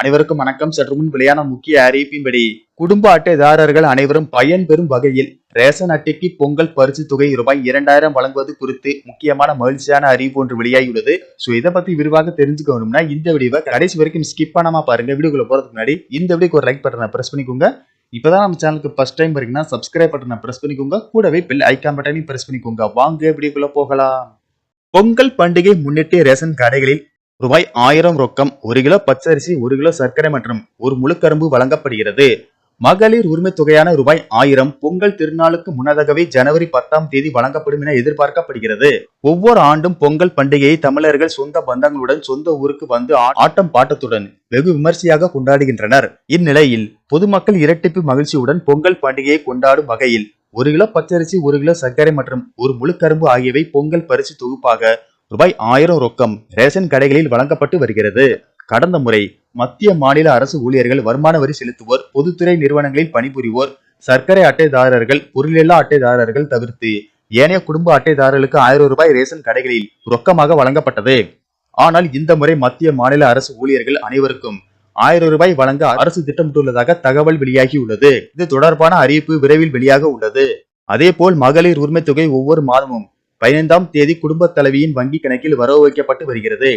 அனைவருக்கும் வணக்கம். சற்று முன் வெளியான முக்கிய அறிவிப்பின்படி குடும்ப அட்டைதாரர்கள் அனைவரும் பயன்பெறும் வகையில் ரேஷன் அட்டைக்கு பொங்கல் பரிசு தொகை ரூபாய் இரண்டாயிரம் வழங்குவது குறித்து முக்கியமான மகிழ்ச்சியான அறிவிப்பு ஒன்று வெளியாகியுள்ளது. சோ இதை பத்தி விரிவாக தெரிஞ்சுக்கணும்னா இந்த வீடியோவை கடைசி வரைக்கும் ஸ்கிப் பண்ணாம பாருங்க. வீடியோக்குள்ள போறதுக்கு முன்னாடி இந்த வீடியோக்கு ஒரு லைக் பட்டனை பிரஸ் பண்ணிக்கோங்க. இப்பதான் நம்ம சேனலுக்கு ஃபர்ஸ்ட் டைம் வரீங்கன்னா சப்ஸ்கிரைப் பட்டனை பிரஸ் பண்ணிக்கோங்க. கூடவே பில் ஐக்கான் பட்டனையும் பிரஸ் பண்ணிக்கோங்க. வாங்க வீடியோக்குள்ள போகலாம். பொங்கல் பண்டிகை முன்னிட்டு ரேஷன் கடைகளில் ரூபாய் ஆயிரம் ரொக்கம் ஒரு கிலோ பச்சரிசி ஒரு கிலோ சர்க்கரை மற்றும் ஒரு முழுக்கரும்பு வழங்கப்படுகிறது. மகளிர் உரிமை தொகையான ரூபாய் ஆயிரம் பொங்கல் திருநாளுக்கு முன்னதாகவே ஜனவரி பத்தாம் தேதி வழங்கப்படும் என எதிர்பார்க்கப்படுகிறது. ஒவ்வொரு ஆண்டும் பொங்கல் பண்டிகையை தமிழர்கள் சொந்த பந்தங்களுடன் சொந்த ஊருக்கு வந்து ஆட்டம் பாட்டத்துடன் வெகு விமர்சையாக கொண்டாடுகின்றனர். இந்நிலையில் பொதுமக்கள் இரட்டிப்பு மகிழ்ச்சியுடன் பொங்கல் பண்டிகையை கொண்டாடும் வகையில் ஒரு கிலோ பச்சரிசி ஒரு கிலோ சர்க்கரை மற்றும் ஒரு முழுக்கரும்பு ஆகியவை பொங்கல் பரிசு தொகுப்பாக ரூபாய் ஆயிரம் ரொக்கம் ரேஷன் கடைகளில் வழங்கப்பட்டு வருகிறது. கடந்த முறை மத்திய மாநில அரசு ஊழியர்கள் வருமான வரி செலுத்துவோர் பொதுத்துறை நிறுவனங்களில் பணிபுரிவோர் சர்க்கரை அட்டைதாரர்கள் பொருளில்லா அட்டைதாரர்கள் தவிர்த்து ஏனைய குடும்ப அட்டைதாரர்களுக்கு ஆயிரம் ரூபாய் ரேஷன் கடைகளில் ரொக்கமாக வழங்கப்பட்டது. ஆனால் இந்த முறை மத்திய மாநில அரசு ஊழியர்கள் அனைவருக்கும் ஆயிரம் ரூபாய் வழங்க அரசு திட்டமிட்டுள்ளதாக தகவல் வெளியாகியுள்ளது இது தொடர்பான அறிவிப்பு விரைவில் வெளியாக உள்ளது. அதேபோல் மகளிர் உரிமை தொகை ஒவ்வொரு மாதமும் பதினைந்தாம் தேதி குடும்ப தலைவியின் வங்கி கணக்கில் வரவு வைக்கப்பட்டு வருகிறது.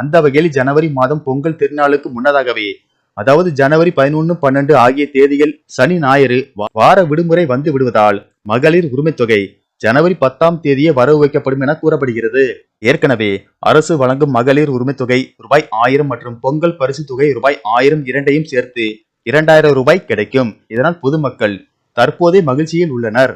அந்த வகையில் ஜனவரி மாதம் பொங்கல் திருநாளுக்கு முன்னதாகவே அதாவது ஜனவரி பதினொன்று பன்னெண்டு ஆகிய தேதிகள் சனி ஞாயிறு வார விடுமுறை வந்து விடுவதால் மகளிர் உரிமை தொகை ஜனவரி பத்தாம் தேதியே வரவு வைக்கப்படும் என கூறப்படுகிறது. ஏற்கனவே அரசு வழங்கும் மகளிர் உரிமை தொகை ரூபாய் ஆயிரம் மற்றும் பொங்கல் பரிசு தொகை ரூபாய் ஆயிரம் இரண்டையும் சேர்த்து இரண்டாயிரம் ரூபாய் கிடைக்கும். இதனால் பொதுமக்கள் தற்போதே மகிழ்ச்சியில் உள்ளனர்.